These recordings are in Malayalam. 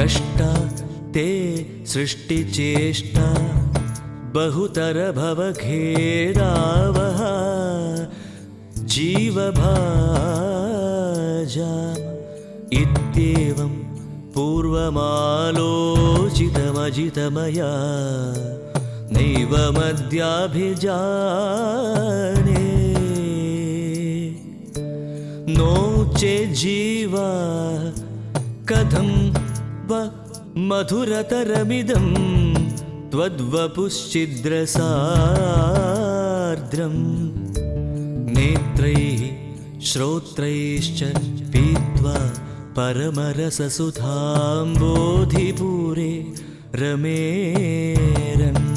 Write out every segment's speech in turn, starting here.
कष्टा ते सृष्टिचेष्टा बहुतरभवखेदावः जीवभाजा इत्येवं पूर्वमालोचितमजितमया नैव मद्याभिजाने। नो चेज्जीवा कथं व मधुरतरमिदं त्वद्वपुश्चिद्रसार्द्रम् नेत्रैः श्रोत्रैश्च पीत्वा परमरससुधाम्बोधिपूरे रमेरन्।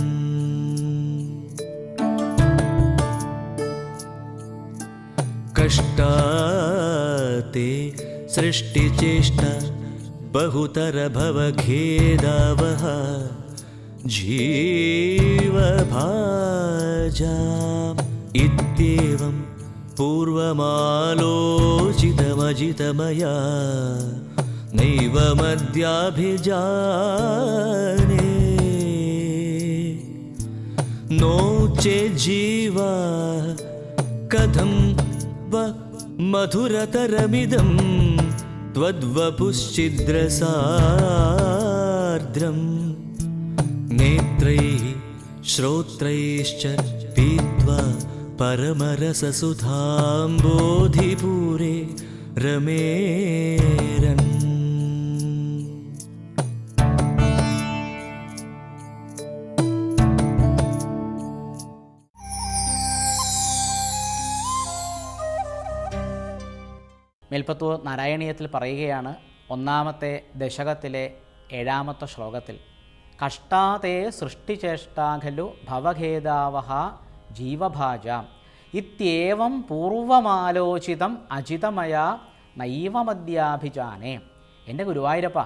कष्टा ते सृष्टिचेष्टा बहुतरभवखेदावः जीवभाजाम् इत्येवं पूर्वमालोचितमजितमया नैव मद्याभिजाने नो चेज्जीवा कथं व मधुरतरमिदं त्वद्वपुश्चिद्रसार्द्रम् नेत्रैः श्रोत्रैश्च पीत्वा परमरससुधाम्बोधिपूरे रमेरन् മേൽപ്പത്തൂർ നാരായണീയത്തിൽ പറയുകയാണ് ഒന്നാമത്തെ ദശകത്തിലെ ഏഴാമത്തെ ശ്ലോകത്തിൽ. കഷ്ടാതേ സൃഷ്ടിചേഷ്ടാഖലു ഭവഖേദാവഹ ജീവഭാജ. ഇത്യേവം പൂർവമാലോചിതം അജിതമയ നൈവമദ്യാഭിജാനേ. എന്റെ ഗുരുവായൂരപ്പ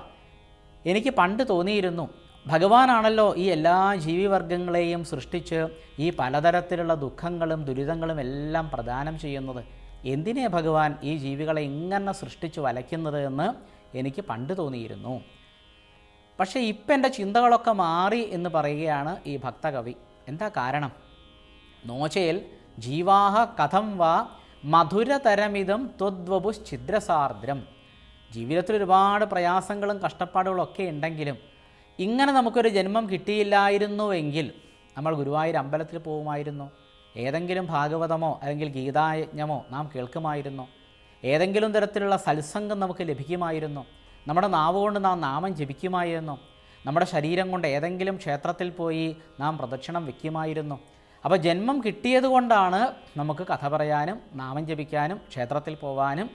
എനിക്ക് പണ്ട് തോന്നിയിരുന്നു ഭഗവാനാണല്ലോ ഈ എല്ലാ ജീവിവർഗങ്ങളെയും സൃഷ്ടിച്ച് ഈ പലതരത്തിലുള്ള ദുഃഖങ്ങളും ദുരിതങ്ങളും എല്ലാം പ്രദാനം ചെയ്യുന്നത്. എന്തിനെ ഭഗവാൻ ഈ ജീവികളെ ഇങ്ങനെ സൃഷ്ടിച്ച് വലയ്ക്കുന്നത് എന്ന് എനിക്ക് പണ്ട് തോന്നിയിരുന്നു. പക്ഷേ ഇപ്പം എന്റെ ചിന്തകളൊക്കെ മാറി എന്ന് പറയുകയാണ് ഈ ഭക്തകവി. എന്താ കാരണം? നോചേൽ ജീവാഹ കഥം വാ മധുരതരമിതം ത്വദ്വപുശ്ഛിദ്രസാർദ്രം. ജീവിതത്തിൽ ഒരുപാട് പ്രയാസങ്ങളും കഷ്ടപ്പാടുകളും ഒക്കെ ഉണ്ടെങ്കിലും ഇങ്ങനെ നമുക്കൊരു ജന്മം കിട്ടിയില്ലായിരുന്നുവെങ്കിൽ നമ്മൾ ഗുരുവായൂർ അമ്പലത്തിൽ പോകുമായിരുന്നു. ഏതെങ്കിലും ഭാഗവതമോ അല്ലെങ്കിൽ ഗീതായജ്ഞമോ നാം കേൾക്കുമായിരുന്നു. ഏതെങ്കിലും തരത്തിലുള്ള സത്സംഗം നമുക്ക് ലഭിക്കുമായിരുന്നു. നമ്മുടെ നാവ് കൊണ്ട് നാം നാമം ജപിക്കുമായിരുന്നു. നമ്മുടെ ശരീരം കൊണ്ട് ഏതെങ്കിലും ക്ഷേത്രത്തിൽ പോയി നാം പ്രദക്ഷിണം വയ്ക്കുമായിരുന്നു അപ്പോൾ ജന്മം കിട്ടിയത് കൊണ്ടാണ് നമുക്ക് കഥ പറയാനും നാമം ജപിക്കാനും ക്ഷേത്രത്തിൽ പോവാനും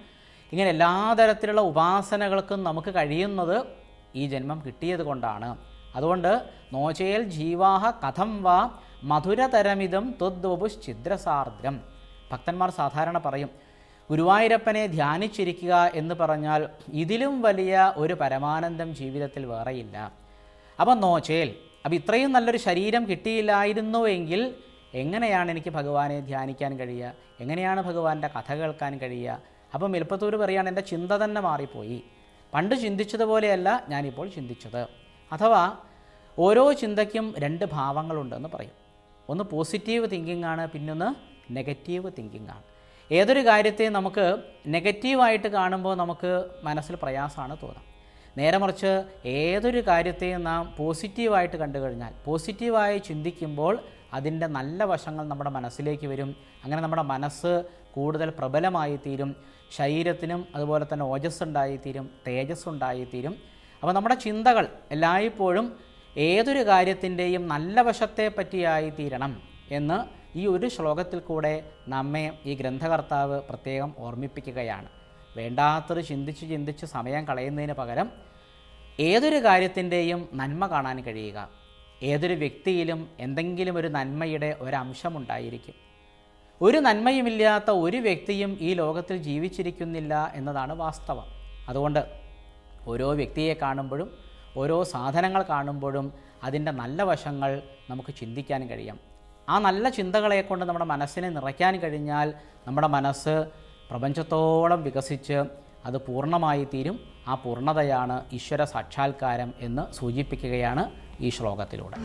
ഇങ്ങനെ എല്ലാ തരത്തിലുള്ള ഉപാസനകൾക്കും നമുക്ക് കഴിയുന്നത് ഈ ജന്മം കിട്ടിയത് കൊണ്ടാണ്. അതുകൊണ്ട് നോചേൽ ജീവാഹ കഥം വാ മധുരതരമിതം ത്വദ്വപുശ്ചിദ്രസാർദ്രം ഭക്തന്മാർ സാധാരണ പറയും ഗുരുവായൂരപ്പനെ ധ്യാനിച്ചിരിക്കുക എന്ന് പറഞ്ഞാൽ ഇതിലും വലിയ ഒരു പരമാനന്ദം ജീവിതത്തിൽ വേറെയില്ല. അപ്പം നോച്ചേൽ അപ്പം ഇത്രയും നല്ലൊരു ശരീരം കിട്ടിയില്ലായിരുന്നുവെങ്കിൽ എങ്ങനെയാണ് എനിക്ക് ഭഗവാനെ ധ്യാനിക്കാൻ കഴിയുക? എങ്ങനെയാണ് ഭഗവാന്റെ കഥ കേൾക്കാൻ കഴിയുക? അപ്പം എളുപ്പത്തൂർ പറയുകയാണ് എന്റെ ചിന്ത തന്നെ മാറിപ്പോയി. പണ്ട് ചിന്തിച്ചതുപോലെയല്ല ഞാനിപ്പോൾ ചിന്തിച്ചത്. അഥവാ ഓരോ ചിന്തയ്ക്കും രണ്ട് ഭാവങ്ങളുണ്ടെന്ന് പറയും. ഒന്ന് പോസിറ്റീവ് തിങ്കിങ് ആണ് പിന്നൊന്ന് നെഗറ്റീവ് തിങ്കിങ് ആണ്. ഏതൊരു കാര്യത്തെയും നമുക്ക് നെഗറ്റീവായിട്ട് കാണുമ്പോൾ നമുക്ക് മനസ്സിൽ പ്രയാസമാണ് തോന്നാം. നേരെ മറിച്ച് ഏതൊരു കാര്യത്തെയും നാം പോസിറ്റീവായിട്ട് കണ്ടു കഴിഞ്ഞാൽ പോസിറ്റീവായി ചിന്തിക്കുമ്പോൾ അതിന്റെ നല്ല വശങ്ങൾ നമ്മുടെ മനസ്സിലേക്ക് വരും. അങ്ങനെ നമ്മുടെ മനസ്സ് കൂടുതൽ പ്രബലമായി തീരും. ശരീരത്തിനും അതുപോലെ തന്നെ ഓജസ് ഉണ്ടായിത്തീരും തേജസ് ഉണ്ടായിത്തീരും അപ്പോൾ നമ്മുടെ ചിന്തകൾ എല്ലായ്പ്പോഴും ഏതൊരു കാര്യത്തിന്റെയും നല്ല വശത്തെ പറ്റിയായി തീരണം എന്ന് ഈ ഒരു ശ്ലോകത്തിൽ കൂടെ നമ്മെ ഈ ഗ്രന്ഥകർത്താവ് പ്രത്യേകം ഓർമ്മിപ്പിക്കുകയാണ്. വേണ്ടാത്തത് ചിന്തിച്ച് ചിന്തിച്ച് സമയം കളയുന്നതിന് പകരം ഏതൊരു കാര്യത്തിന്റെയും നന്മ കാണാൻ കഴിയുക. ഏതൊരു വ്യക്തിയിലും എന്തെങ്കിലും ഒരു നന്മയുടെ ഒരംശമുണ്ടായിരിക്കും. ഒരു നന്മയുമില്ലാത്ത ഒരു വ്യക്തിയും ഈ ലോകത്തിൽ ജീവിച്ചിരിക്കുന്നില്ല എന്നതാണ് വാസ്തവം. അതുകൊണ്ട് ഓരോ വ്യക്തിയെ കാണുമ്പോഴും ഓരോ സാധനങ്ങൾ കാണുമ്പോഴും അതിന്റെ നല്ല വശങ്ങൾ നമുക്ക് ചിന്തിക്കാൻ കഴിയാം. ആ നല്ല ചിന്തകളെ കൊണ്ട് നമ്മുടെ മനസ്സിനെ നിറയ്ക്കാൻ കഴിഞ്ഞാൽ നമ്മുടെ മനസ്സ് പ്രപഞ്ചത്തോളം വികസിച്ച് അത് പൂർണമായി തീരും. ആ പൂർണതയാണ് ഈശ്വര സാക്ഷാത്കാരം എന്ന് സൂചിപ്പിക്കുകയാണ് ഈ ശ്ലോകത്തിലൂടെ.